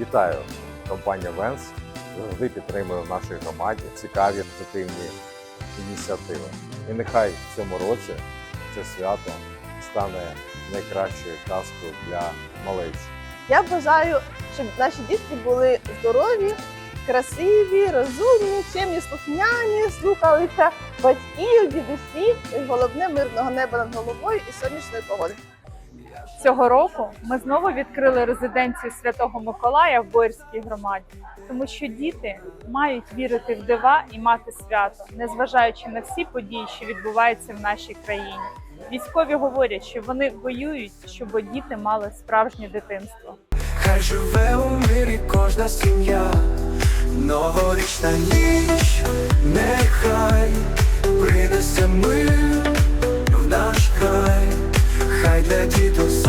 Вітаю! Компанія Венс завжди підтримує в нашій громаді цікаві позитивні ініціативи. І нехай в цьому році це свято стане найкращою казкою для малечі. Я бажаю, щоб наші дітки були здорові, красиві, розумні, чимні, слухняні, слухалися батьків, дідусів, і головне мирного неба над головою і сонячної погоди. Цього року ми знову відкрили резиденцію Святого Миколая в Боярській громаді, тому що діти мають вірити в дива і мати свято, незважаючи на всі події, що відбуваються в нашій країні. Військові говорять, що вони воюють, щоб діти мали справжнє дитинство. Хай живе у мирі кожна сім'я, новорічна ніч, нехай vida de.